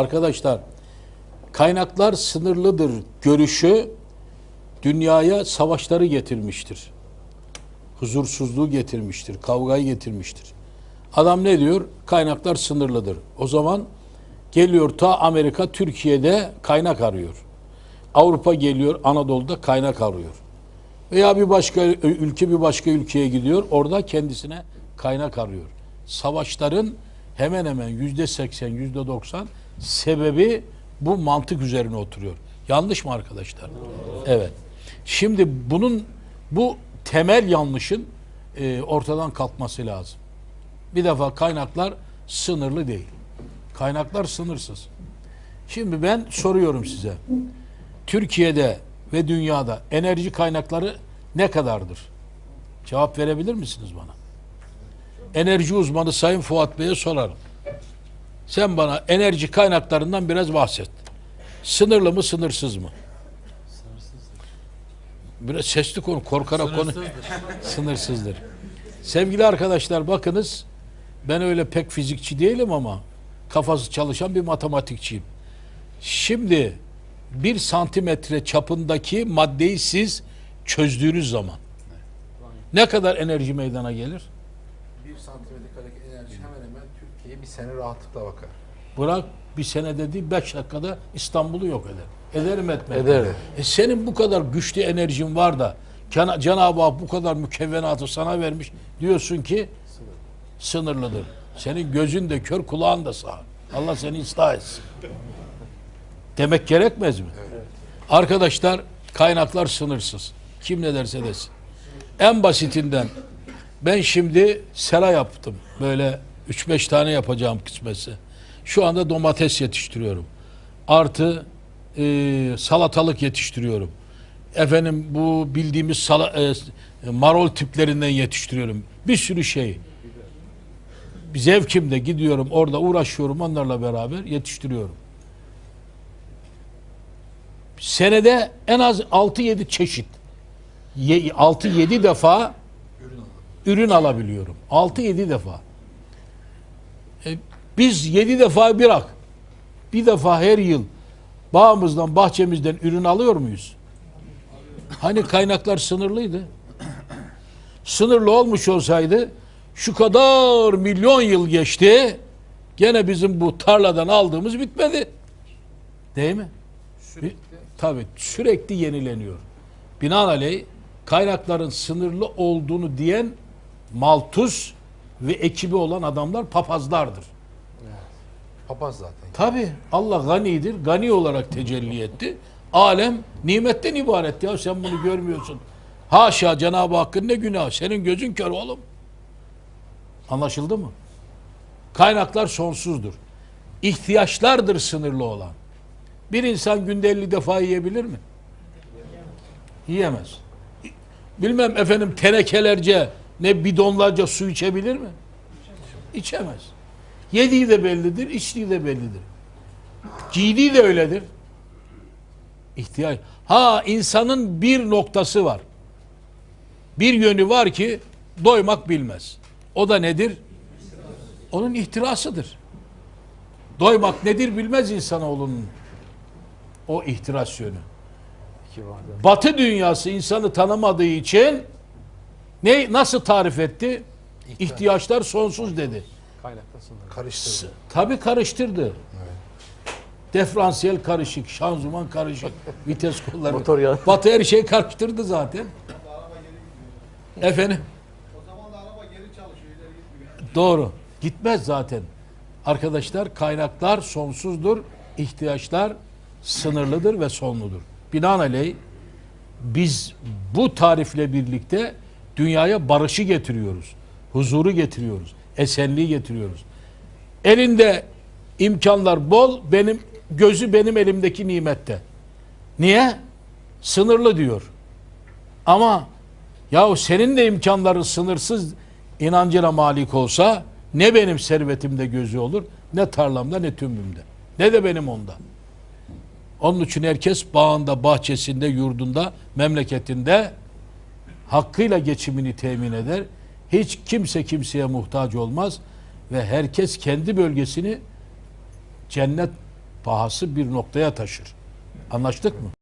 Arkadaşlar kaynaklar sınırlıdır görüşü dünyaya savaşları getirmiştir. Huzursuzluğu getirmiştir, kavgayı getirmiştir. Adam ne diyor? Kaynaklar sınırlıdır. O zaman geliyor ta Amerika Türkiye'de kaynak arıyor. Avrupa geliyor Anadolu'da kaynak arıyor. Veya bir başka ülke bir başka ülkeye gidiyor. Orada kendisine kaynak arıyor. Savaşların hemen hemen yüzde seksen, yüzde doksan sebebi bu mantık üzerine oturuyor. Yanlış mı arkadaşlar? Evet. Şimdi bunun bu temel yanlışın e, ortadan kalkması lazım. Bir defa kaynaklar sınırlı değil. Kaynaklar sınırsız. Şimdi ben soruyorum size. Türkiye'de ve dünyada enerji kaynakları ne kadardır? Cevap verebilir misiniz bana? Enerji uzmanı Sayın Fuat Bey'e sorarım. Sen bana enerji kaynaklarından biraz bahset. Sınırlı mı, sınırsız mı? Biraz sesli konu, korkarak konu. Sınırsızdır. Sevgili arkadaşlar bakınız ben öyle pek fizikçi değilim ama kafası çalışan bir matematikçiyim. Şimdi bir santimetre çapındaki maddeyi siz çözdüğünüz zaman ne kadar enerji meydana gelir? Bir santimetre karedeki enerji hemen hemen Türkiye'ye bir sene rahatlıkla bakar. Bırak bir sene dedi beş dakikada İstanbul'u yok eder. Eder mi etmez? Eder. E senin bu kadar güçlü enerjin var da Cenab-ı Hak bu kadar mükevvenatı sana vermiş diyorsun ki sınırlıdır. Senin gözün de kör kulağın da sağır. Allah seni ıslah etsin. Demek gerekmez mi? Arkadaşlar kaynaklar sınırsız. Kim ne derse desin. En basitinden ben şimdi sera yaptım. Böyle 3-5 tane yapacağım kısmetse. Şu anda domates yetiştiriyorum. Artı e, salatalık yetiştiriyorum. Efendim bu bildiğimiz sala, e, marol tiplerinden yetiştiriyorum. Bir sürü şey. Zevkimde gidiyorum orada uğraşıyorum onlarla beraber yetiştiriyorum. Senede en az 6-7 çeşit 6-7 defa ürün alabiliyorum. 6-7 defa. E, biz 7 defa bırak. Bir defa her yıl bağımızdan, bahçemizden ürün alıyor muyuz? Hani kaynaklar sınırlıydı. Sınırlı olmuş olsaydı şu kadar milyon yıl geçti. Gene bizim bu tarladan aldığımız bitmedi. Değil mi? Sürekli Tabii sürekli yenileniyor. Binaenaleyh kaynakların sınırlı olduğunu diyen Malthus ve ekibi olan adamlar papazlardır. papaz zaten. Tabi Allah ganidir. Gani olarak tecelli etti. Alem nimetten ibaret ya sen bunu görmüyorsun. Haşa Cenab-ı Hakk'ın ne günah. Senin gözün kör oğlum. Anlaşıldı mı? Kaynaklar sonsuzdur. İhtiyaçlardır sınırlı olan. Bir insan günde 50 defa yiyebilir mi? Yiyemez. Bilmem efendim tenekelerce ne bidonlarca su içebilir mi? İçemez. Yediği de bellidir, içtiği de bellidir. Giydiği de öyledir. İhtiyaç. Ha insanın bir noktası var. Bir yönü var ki doymak bilmez. O da nedir? Onun ihtirasıdır. Doymak nedir bilmez insanoğlunun o ihtiras yönü. Batı dünyası insanı tanımadığı için ne nasıl tarif etti? İhtiyaçlar sonsuz dedi. Kaynakta sınırlı. Karıştırdı. Tabii karıştırdı. Diferansiyel karışık, şanzıman karışık, vites kolları. Motor yağı. Batı her şeyi karıştırdı zaten. Efendim? O zaman da araba geri çalışıyor, ileri gitmiyor. Doğru. Gitmez zaten. Arkadaşlar kaynaklar sonsuzdur. ihtiyaçlar sınırlıdır ve sonludur. Binaenaleyh biz bu tarifle birlikte dünyaya barışı getiriyoruz. Huzuru getiriyoruz. Esenliği getiriyoruz. Elinde imkanlar bol, benim gözü benim elimdeki nimette. Niye? Sınırlı diyor. Ama yahu senin de imkanların sınırsız inancına malik olsa ne benim servetimde gözü olur, ne tarlamda ne tümümde. Ne de benim onda. Onun için herkes bağında, bahçesinde, yurdunda, memleketinde hakkıyla geçimini temin eder. Hiç kimse kimseye muhtaç olmaz ve herkes kendi bölgesini cennet pahası bir noktaya taşır. Anlaştık mı?